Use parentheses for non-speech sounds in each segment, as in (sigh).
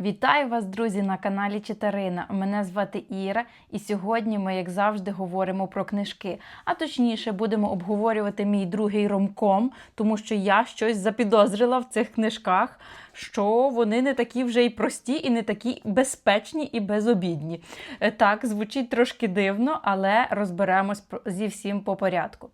Вітаю вас, друзі, на каналі Читарина. Мене звати Іра, і сьогодні ми, як завжди, говоримо про книжки. А точніше, будемо обговорювати мій другий ромком, тому що я щось запідозрила в цих книжках, що вони не такі вже й прості, і не такі безпечні і безобідні. Е, Так, звучить трошки дивно, але розберемось зі всім по порядку.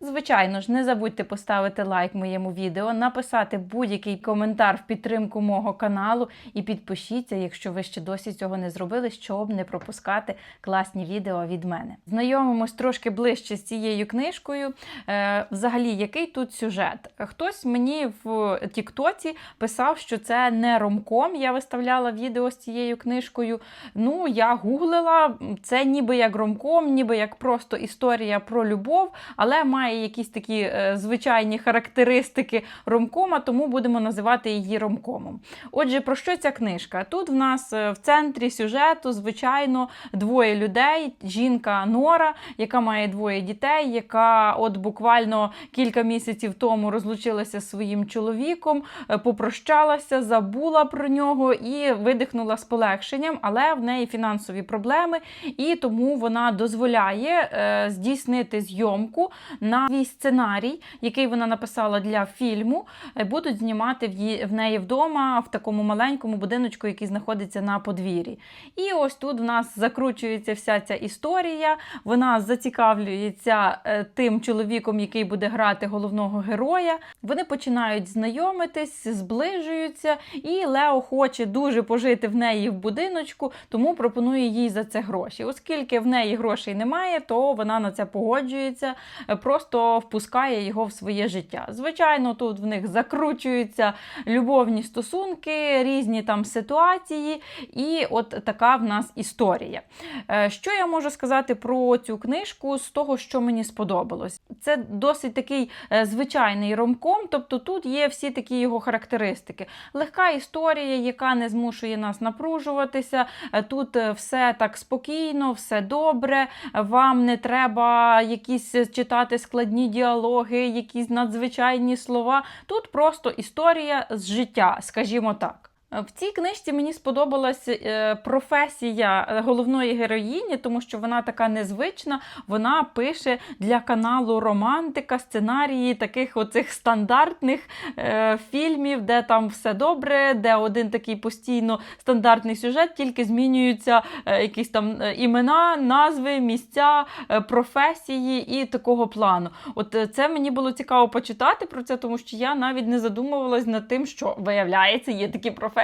Звичайно ж, не забудьте поставити лайк моєму відео, написати будь-який коментар в підтримку мого каналу і підпишіться, якщо ви ще досі цього не зробили, щоб не пропускати класні відео від мене. Знайомимось трошки ближче з цією книжкою. Е, взагалі, який тут сюжет? Хтось мені в Тіктоці писав, що це не ромком. Я виставляла відео з цією книжкою. Ну, я гуглила, це ніби як ромком, ніби як просто історія про любов, але має якісь такі е, звичайні характеристики ромкома, тому будемо називати її ромкомом. Отже, про що ця книжка? Тут в нас е, в центрі сюжету, звичайно, двоє людей: жінка Нора, яка має двоє дітей, яка от буквально кілька місяців тому розлучилася зі своїм чоловіком, е, попрощалася, забула про нього і видихнула з полегшенням, але в неї фінансові проблеми, і тому вона дозволяє е, здійснити зйомку на свій сценарій, який вона написала для фільму. е, Будуть знімати в, неї вдома в такому маленькому будиночку, який знаходиться на подвір'ї. І ось тут в нас закручується вся ця історія. Вона зацікавлюється е, тим чоловіком, який буде грати головного героя. Вони починають знайомитись, зближуються, і Лео хоче дуже пожити в неї в будиночку, тому пропонує їй за це гроші. Оскільки в неї грошей немає, то вона на це погоджується, е, просто впускає його в своє життя. Звичайно, тут в них закручуються любовні стосунки, різні там ситуації, і от така в нас історія. Е, Що я можу сказати про цю книжку з того, що мені сподобалось? Це досить такий е, звичайний ромком, тобто тут є всі такі його характеристики. Легка історія, яка не змушує нас напружуватися. Е, Тут все так спокійно, все добре. Вам не треба якісь читати складні діалоги, якісь надзвичайні слова. Тут просто історія з життя, скажімо так. Е, В цій книжці мені сподобалась е, професія головної героїні, тому що вона така незвична. Вона пише для каналу Романтика сценарії таких оцих стандартних е, фільмів, де там все добре, де один такий постійно стандартний сюжет, тільки змінюються якісь там імена, назви, місця, професії і такого плану. От це мені було цікаво почитати про це, тому що я навіть не задумувалась над тим, що виявляється, є такі професії,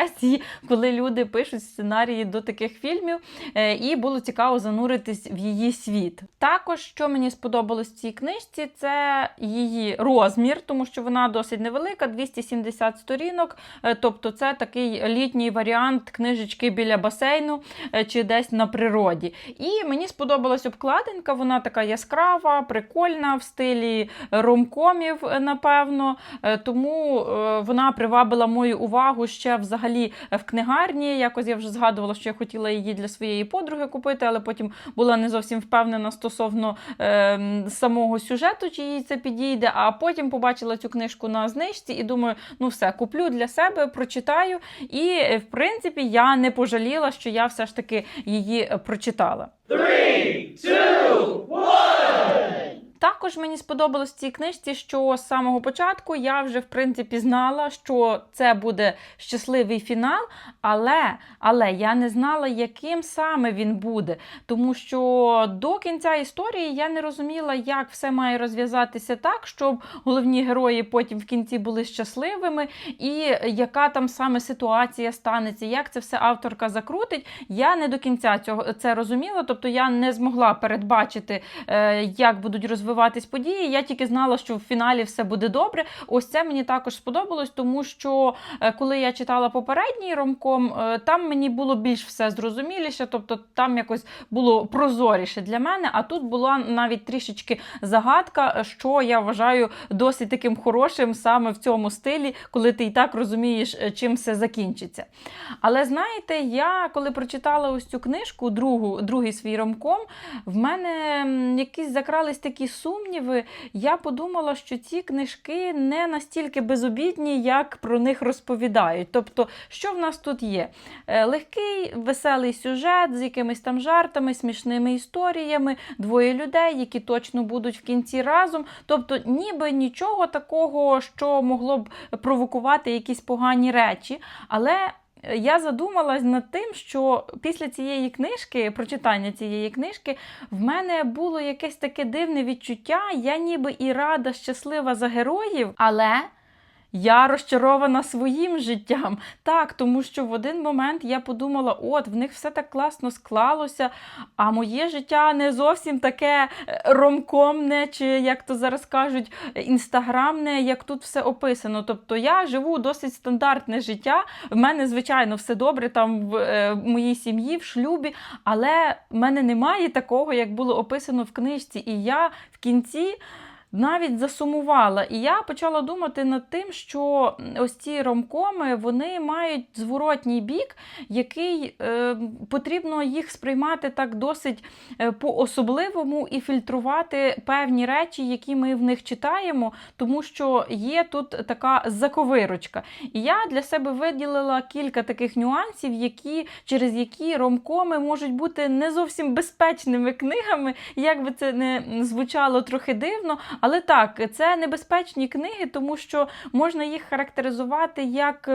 коли люди пишуть сценарії до таких фільмів, е, і було цікаво зануритись в її світ. Також, що мені сподобалось в цій книжці, це її розмір, тому що вона досить невелика, 270 сторінок. е, Тобто, це такий літній варіант книжечки біля басейну е, чи десь на природі. І мені сподобалась обкладинка, вона така яскрава, прикольна в стилі ромкомів, напевно. Тому вона привабила мою увагу ще взагалі в книгарні. Якось я вже згадувала, що я хотіла її для своєї подруги купити, але потім була не зовсім впевнена стосовно е, самого сюжету, чи їй це підійде. А потім побачила цю книжку на знижці і думаю, ну все, куплю для себе, прочитаю. І, е, в принципі, я не пожаліла, що я все ж таки її е, прочитала. Також мені сподобалось в цій книжці, що з самого початку я вже в принципі знала, що це буде щасливий фінал, але, але я не знала, яким саме він буде. Тому що до кінця історії я не розуміла, як все має розв'язатися так, щоб головні герої потім в кінці були щасливими, і яка там саме ситуація станеться, як це все авторка закрутить. Я не до кінця цього це розуміла, тобто я не змогла передбачити, е, як будуть розвиватися події. Я тільки знала, що в фіналі все буде добре. Ось це мені також сподобалось, тому що е, коли я читала попередній ромком, е, там мені було більш все зрозуміліше, тобто там якось було прозоріше для мене. А тут була навіть трішечки загадка, що я вважаю досить таким хорошим саме в цьому стилі, коли ти і так розумієш, е, чим все закінчиться. Але знаєте, я коли прочитала ось цю книжку, другу, другий свій ромком, в мене якісь закрались такі сумніви, я подумала, що ці книжки не настільки безобідні, як про них розповідають. Тобто, що в нас тут є? Е, Легкий, веселий сюжет з якимись там жартами, смішними історіями, двоє людей, які точно будуть в кінці разом. Тобто, ніби нічого такого, що могло б провокувати якісь погані речі. Але я задумалась над тим, що після цієї книжки, прочитання цієї книжки, в мене було якесь таке дивне відчуття. Я ніби і рада, щаслива за героїв, але. Я розчарована своїм життям. Так, тому що в один момент я подумала: от, в них все так класно склалося, а моє життя не зовсім таке е, ромкомне, чи як то зараз кажуть, інстаграмне, як тут все описано. Тобто я живу досить стандартне життя. В мене, звичайно, все добре там в, е, в моїй сім'ї, в шлюбі, але в мене немає такого, як було описано в книжці. І я в кінці навіть засумувала. І я почала думати над тим, що ось ці ромкоми вони мають зворотній бік, який е, потрібно їх сприймати так досить е, по-особливому і фільтрувати певні речі, які ми в них читаємо, тому що є тут така заковирочка. І я для себе виділила кілька таких нюансів, які, через які ромкоми можуть бути не зовсім безпечними книгами, як би це не звучало трохи дивно. Але так, це небезпечні книги, тому що можна їх характеризувати як.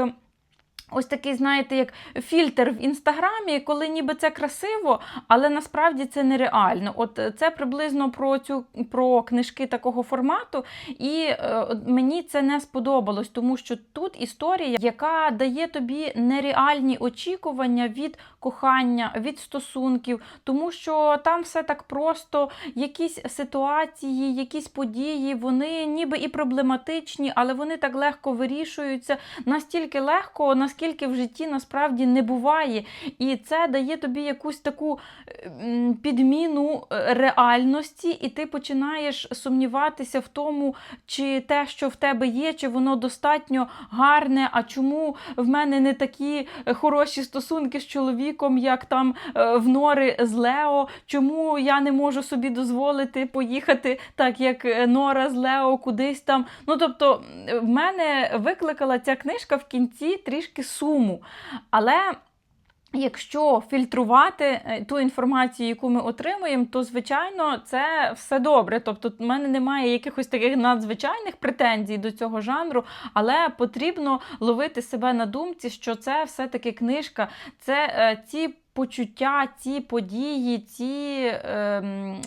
Ось такий, знаєте, як фільтр в інстаграмі, коли ніби це красиво, але насправді це нереально. От е, це приблизно про цю про книжки такого формату, і е, мені це не сподобалось, тому що тут історія, яка дає тобі нереальні очікування від кохання, від стосунків, тому що там все так просто, якісь ситуації, якісь події, вони ніби і проблематичні, але вони так легко вирішуються, настільки легко, наскільки в житті насправді не буває. І це дає тобі якусь таку е, підміну е, реальності, і ти починаєш сумніватися в тому, чи те, що в тебе є, чи воно достатньо гарне, а чому в мене не такі е, хороші стосунки з чоловіком, як там е, в Нори з Лео, чому я не можу собі дозволити поїхати так, як Нора з Лео кудись там. Ну тобто, в мене викликала ця книжка в кінці трішки суму. Але. Якщо фільтрувати е, ту інформацію, яку ми отримуємо, то звичайно це все добре. Тобто, в мене немає якихось таких надзвичайних претензій до цього жанру, але потрібно ловити себе на думці, що це все-таки книжка, це е, ці почуття, ці події, ці. Е,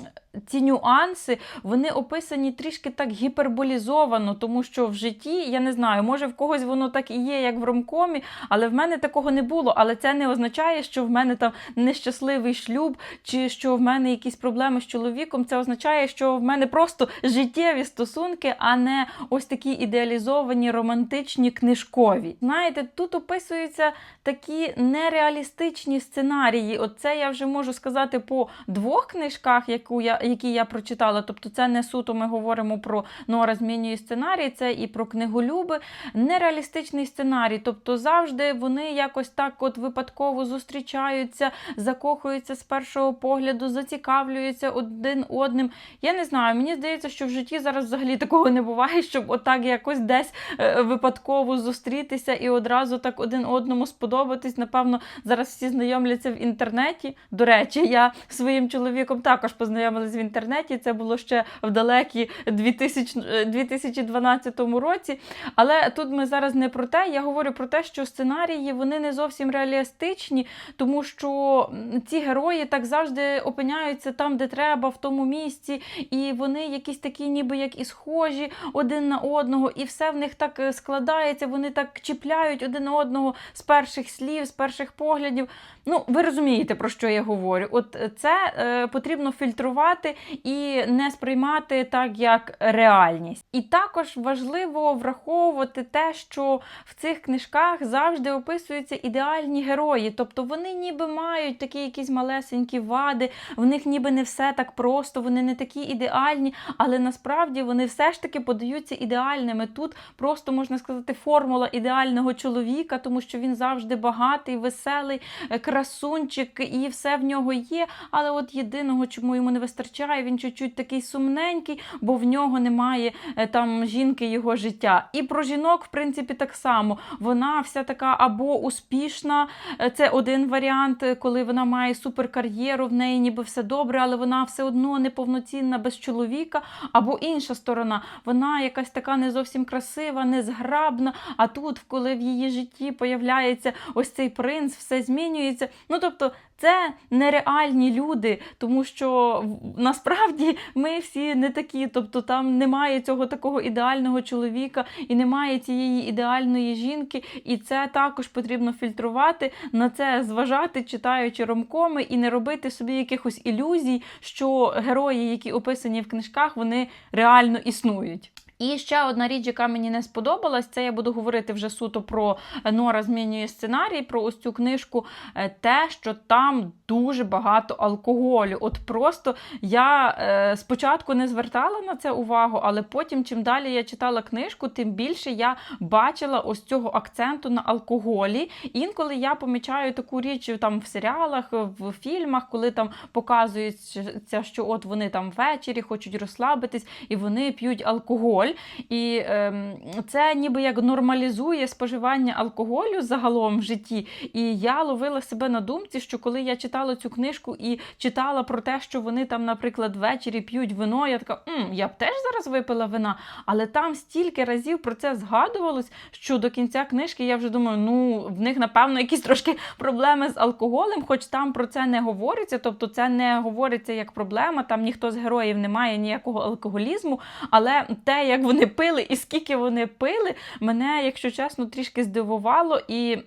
ці нюанси вони описані трішки так гіперболізовано, тому що в житті я не знаю, може в когось воно так і є, як в ромкомі, але в мене такого не було. Але це не означає, що в мене там нещасливий шлюб, чи що в мене якісь проблеми з чоловіком. Це означає, що в мене просто життєві стосунки, а не ось такі ідеалізовані, романтичні, книжкові. Знаєте, тут описуються такі нереалістичні сценарії. Оце я вже можу сказати по двох книжках, яку я які я прочитала. Тобто, це не суто ми говоримо про Нора змінює сценарій, це і про книголюби. Нереалістичний сценарій. Тобто, завжди вони якось так от випадково зустрічаються, закохуються з першого погляду, зацікавлюються один одним. Я не знаю, мені здається, що в житті зараз взагалі такого не буває, щоб отак якось десь е, випадково зустрітися і одразу так один одному сподобатись. Напевно, зараз всі знайомляться в інтернеті. До речі, я своїм чоловіком також познайомилась в інтернеті. Це було ще в далекій 2000, е, 2012 році. Але тут ми зараз не про те. Я говорю про те, що сценарії вони не зовсім реалістичні, тому що ці герої так завжди опиняються там, де треба, в тому місці, і вони якісь такі, ніби як і схожі один на одного, і все в них так е, складається, вони так чіпляють один одного з перших слів, з перших поглядів. Ну, ви розумієте, про що я говорю. От е, це е, потрібно фільтрувати і не сприймати так, як реальність. І також важливо враховувати те, що в цих книжках завжди описуються ідеальні герої. Тобто вони ніби мають такі якісь малесенькі вади, в них ніби не все так просто, вони не такі ідеальні, але насправді вони все ж таки подаються ідеальними. Тут просто можна сказати формула ідеального чоловіка, тому що він завжди багатий, веселий, е, красивий красунчик, і все в нього є. Але от єдиного, чому йому не вистачає, він чуть-чуть такий сумненький, бо в нього немає е, там жінки його життя. І про жінок, в принципі, так само. Вона вся така або успішна, е, це один варіант, е, коли вона має суперкар'єру, в неї ніби все добре, але вона все одно неповноцінна без чоловіка. Або інша сторона, вона якась така не зовсім красива, незграбна. А тут, коли в її житті появляється ось цей принц, все змінюється. Ну тобто. Це нереальні люди, тому що насправді ми всі не такі. Тобто там немає цього такого ідеального чоловіка і немає цієї ідеальної жінки, і це також потрібно фільтрувати, на це зважати, читаючи ромкоми, і не робити собі якихось ілюзій, що герої, які описані в книжках, вони реально існують. І ще одна річ, яка мені не сподобалась, це я буду говорити вже суто про е, Нора змінює сценарій, про ось цю книжку. е, Те, що там дуже багато алкоголю. От просто я е, спочатку не звертала на це увагу, але потім, чим далі я читала книжку, тим більше я бачила ось цього акценту на алкоголі. Інколи я помічаю таку річ там в серіалах, в фільмах, коли там показується, що от вони там ввечері хочуть розслабитись і вони п'ють алкоголь. І ем, це ніби як нормалізує споживання алкоголю загалом в житті. І я ловила себе на думці, що коли я читала цю книжку і читала про те, що вони там, наприклад, ввечері п'ють вино, я така, М, я б теж зараз випила вина. Але там стільки разів про це згадувалось, що до кінця книжки я вже думаю, ну в них напевно якісь трошки проблеми з алкоголем, хоч там про це не говориться. Тобто це не говориться як проблема. Там ніхто з героїв не має ніякого алкоголізму. Але те, як вони пили і скільки вони пили, мене, якщо чесно, трішки здивувало і.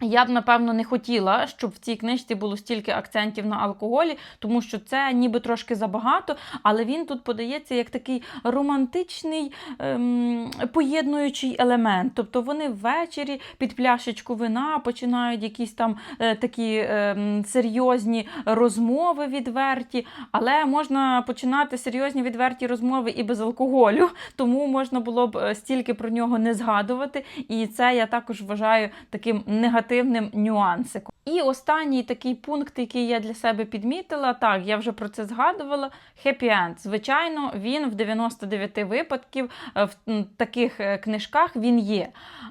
Я б напевно не хотіла, щоб в цій книжці було стільки акцентів на алкоголі, тому що це ніби трошки забагато, але він тут подається як такий романтичний ем, поєднуючий елемент. Тобто вони ввечері під пляшечку вина починають якісь там е, такі ем, серйозні розмови відверті, але можна починати серйозні відверті розмови і без алкоголю, (laughs) тому можна було б е, стільки про нього не згадувати. І це я також вважаю таким негативним нюансиком. І останній такий пункт, який я для себе підмітила, так, я вже про це згадувала. Хеппі енд. Звичайно, він в 99 випадків е, в таких е, книжках він є.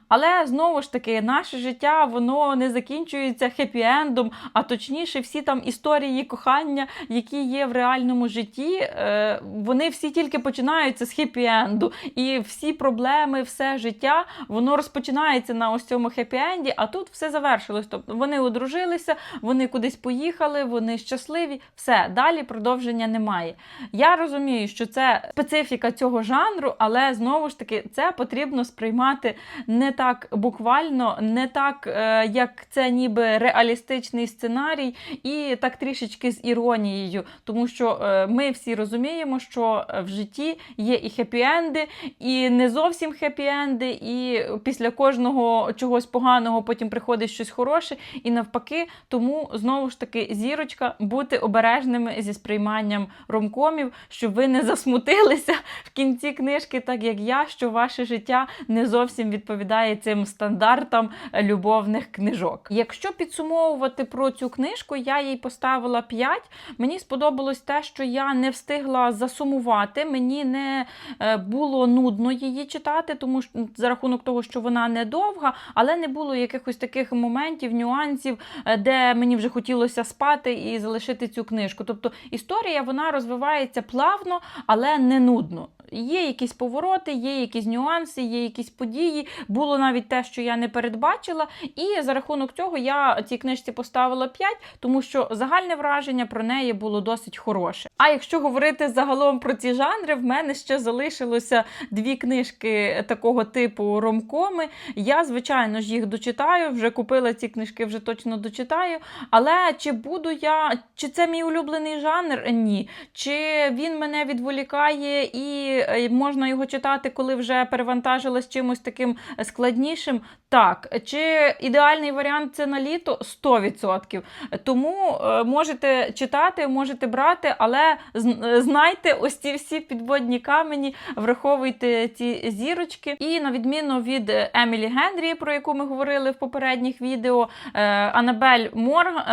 Але знову ж таки, наше життя воно не закінчується хеппі-ендом, а точніше, всі там історії кохання, які є в реальному житті, е, вони всі тільки починаються з хеппі-енду. І всі проблеми, все життя, воно розпочинається на ось цьому хеппі-енді, а тут все завершилось. Тобто вони одружилися, вони кудись поїхали, вони щасливі. Все, далі продовження немає. Я розумію, що це специфіка цього жанру, але знову ж таки це потрібно сприймати не так буквально, не так, е, як це ніби реалістичний сценарій, і так трішечки з іронією, тому що е, ми всі розуміємо, що в житті є і хеппі-енди, і не зовсім хеппі-енди, і після кожного чогось поганого потім приходить щось хороше, і навпаки, тому знову ж таки зірочка бути обережними зі сприйманням ромкомів, щоб ви не засмутилися в кінці книжки, так як я, що ваше життя не зовсім відповідає цим стандартам любовних книжок. Якщо підсумовувати про цю книжку, я їй поставила 5. Мені сподобалось те, що я не встигла засумувати. Мені не е, було нудно її читати, тому що за рахунок того, що вона не довга, але не було якихось таких моментів, нюансів, е, де мені вже хотілося спати і залишити цю книжку. Тобто історія вона розвивається плавно, але не нудно. Є якісь повороти, є якісь нюанси, є якісь події. Було навіть те, що я не передбачила. І за рахунок цього я цій книжці поставила 5, тому що загальне враження про неї було досить хороше. А якщо говорити загалом про ці жанри, в мене ще залишилося дві книжки такого типу ромкоми. Я, звичайно ж, їх дочитаю. Вже купила ці книжки, вже точно дочитаю. Але чи буду я, чи це мій улюблений жанр? Ні. Чи він мене відволікає і е, можна його читати, коли вже перевантажилась чимось таким складнішим. Так, чи ідеальний варіант це на літо 100%. Тому е, можете читати, можете брати, але е, знайте ось ці всі підводні камені, враховуйте ці зірочки. І на відміну від е, Емілі Генрі, про яку ми говорили в попередніх відео, е, Анабель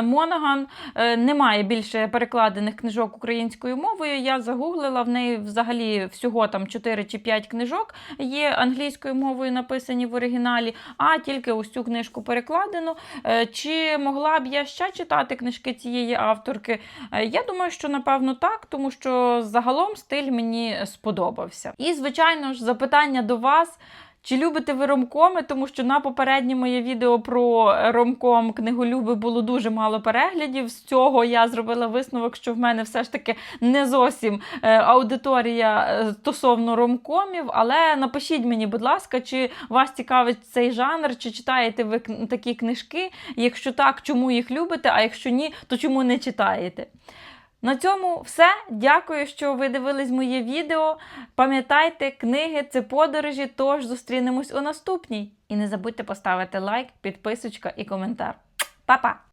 Монаган е, немає більше перекладених книжок українською мовою. Я загуглила в неї взагалі всього там 4 чи 5 книжок є англійською мовою написані в оригіналі, а тільки ось цю книжку перекладено. Е, Чи могла б я ще читати книжки цієї авторки? Е, Я думаю, що напевно так, тому що загалом стиль мені сподобався. І, звичайно ж, запитання до вас. Чи любите ви ромкоми? Тому що на попереднє моє відео про ромком книголюби було дуже мало переглядів. З цього я зробила висновок, що в мене все ж таки не зовсім е, аудиторія е, стосовно ромкомів. Але напишіть мені, будь ласка, чи вас цікавить цей жанр, чи читаєте ви такі книжки? Якщо так, чому їх любите? А якщо ні, то чому не читаєте? На цьому все. Дякую, що ви дивились моє відео. Пам'ятайте, книги це подорожі, тож зустрінемось у наступній. І не забудьте поставити лайк, підписочка і коментар. Па-па!